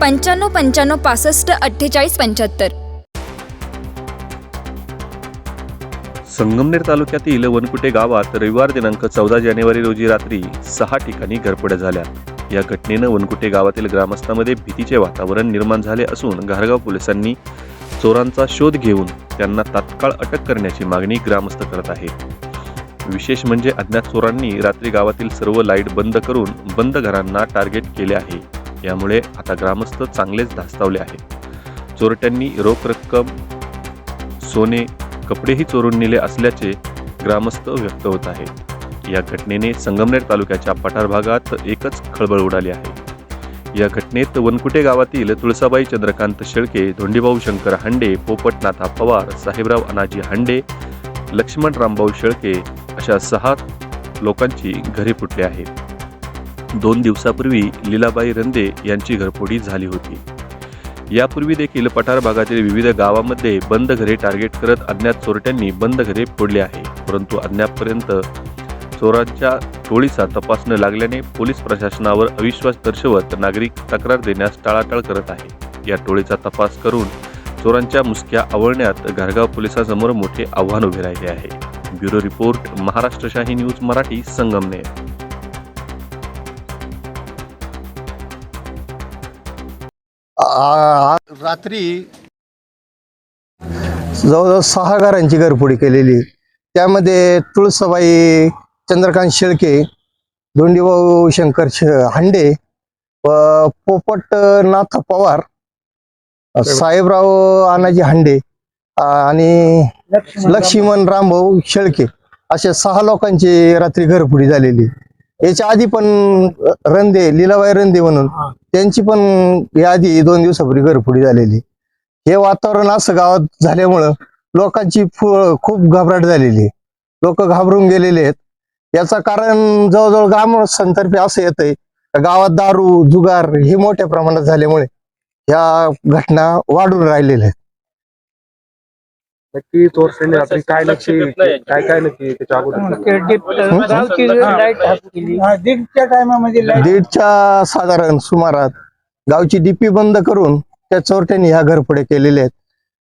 पंच्याण्णव पंच्याण्णव पासष्ट अठ्ठेचाळीस पंच्याहत्तर. संगमनेर तालुक्यातील वनकुटे गावात रविवार दिनांक चौदा जानेवारी रोजी रात्री सहा ठिकाणी घरपड्या झाल्या. या घटनेनं वनकुटे गावातील ग्रामस्थांमध्ये भीतीचे वातावरण निर्माण झाले असून घारगाव पोलिसांनी चोरांचा शोध घेऊन त्यांना तात्काळ अटक करण्याची मागणी ग्रामस्थ करत आहेत विशेष म्हणजे अज्ञात चोरांनी रात्री गावातील सर्व लाइट बंद करून बंद घरांना टार्गेट केले आहे. यामुळे आता ग्रामस्थ चांगलेच धास्तावले आहेत. चोरट्यांनी रोख रक्कम सोने कपडेही चोरून नेले असल्याचे ग्रामस्थ व्यक्त होत आहेत. या घटनेने संगमनेर तालुक्याच्या पठार भागात एकच खळबळ उडाली आहे. या घटनेत वनकुटे गावातील तुळसाबाई चंद्रकांत शेळके धोंडीभाऊ शंकर हांडे पोपटनाथा पवार साहेबराव अनाजी हांडे लक्ष्मण रामभाऊ शेळके अशा सहा लोकांची घरे फुटली आहेत. दोन दिवसापूर्वी लीलाबाई रंदे यांची घरफोडी झाली होती. यापूर्वी देखील पठार भागातील विविध गावामध्ये बंद घरे टार्गेट करत अज्ञात चोरट्यांनी बंद घरे फोडले आहे. परंतु अज्ञातपर्यंत चोरांच्या टोळीचा तपास न लागल्याने पोलीस प्रशासनावर अविश्वास दर्शवत नागरिक तक्रार देण्यास टाळाटाळ करत आहे. या टोळीचा तपास करून चोरांच्या मुसक्या आवळण्यात घारगाव पोलिसांसमोर मोठे आव्हान उभे राहिले आहे. Bureau report Maharashtrashahi news Marathi Sangamner. रात्री जवळजवळ सहा घरांची घरफोडी केलेली. त्यामध्ये तुळसाबाई चंद्रकांत शेळके धोंडीभाऊ शंकर हांडे व पोपट नाथ पवार साहेबराव आनाजी हांडे आणि लक्ष्मण रामभाऊ शेळके अशा सहा लोकांची रात्री घरफोडी झालेली. याच्या आधी पण रंदे लीलाबाई रंदे म्हणून त्यांची पण यादी दोन दिवसापूर्वी घरफोडी झालेली. हे वातावरण असं गावात झाल्यामुळं लोकांची फु- खूप घबराट झालेली. लोक घाबरून गेलेले आहेत. याचं कारण जवळजवळ ग्रामस्थांतर्फे असं येतंय. गावात दारू जुगार हे मोठ्या प्रमाणात झाल्यामुळे या घटना वाढून राहिलेल्या आहेत. नक्की चोरट्यांनी रात्री काय नक्की काय काय नक्की त्याच्या अगोदर गावची लाइट हाफ केली. दीडच्या टायमामध्ये लाइट दीडच्या साधारण सुमारात गावची डीपी बंद करून त्या चोरट्यांनी ह्या घरफोडे केलेले आहेत.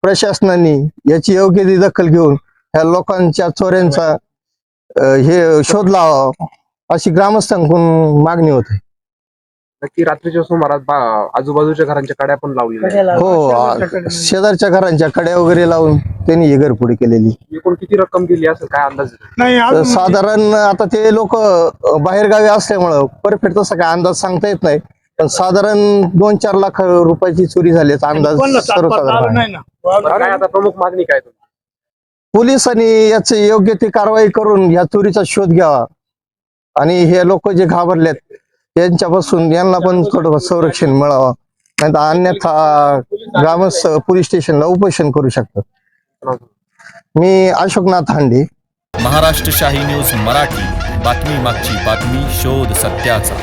प्रशासनाने याची योग्य ती दखल घेऊन ह्या लोकांच्या चोऱ्यांचा अं, हे शोध लावा अशी ग्रामस्थांकडून मागणी होते नक्की रात्रीच्या सुमारात बा- आजूबाजूच्या घरांच्या कड्या पण लावलेल्या आहेत. हो शेजारच्या घरांच्या कड्या वगैरे लावून त्यांनी ही घरफोडी केलेली. एकूण किती रक्कम गेली असेल? काय अंदाज नाही तर अजून साधारण आता ते लोक बाहेर गावी असल्यामुळं परफेक्ट तसा काय अंदाज सांगता येत नाही. पण साधारण दोन चार लाख रुपयाची चोरी झाल्याचा अंदाज सर्वसाधारण आलं आहे. नाही ना. काय आता प्रमुख मागणी काय तुमची? पोलिसांनी याची योग्य ती कारवाई करून या चोरीचा शोध घ्यावा. आणि हे लोक जे घाबरलेत यांच्यापासून यांना पण थोडं संरक्षण मिळावं. नाही तर अन्यथा ग्रामस्थ पोलीस स्टेशनला उपोषण करू शकतात. मी अशोकनाथ हांडे. महाराष्ट्र शाही न्यूज मराठी. बातमी मागची बातमी शोध सत्याचा.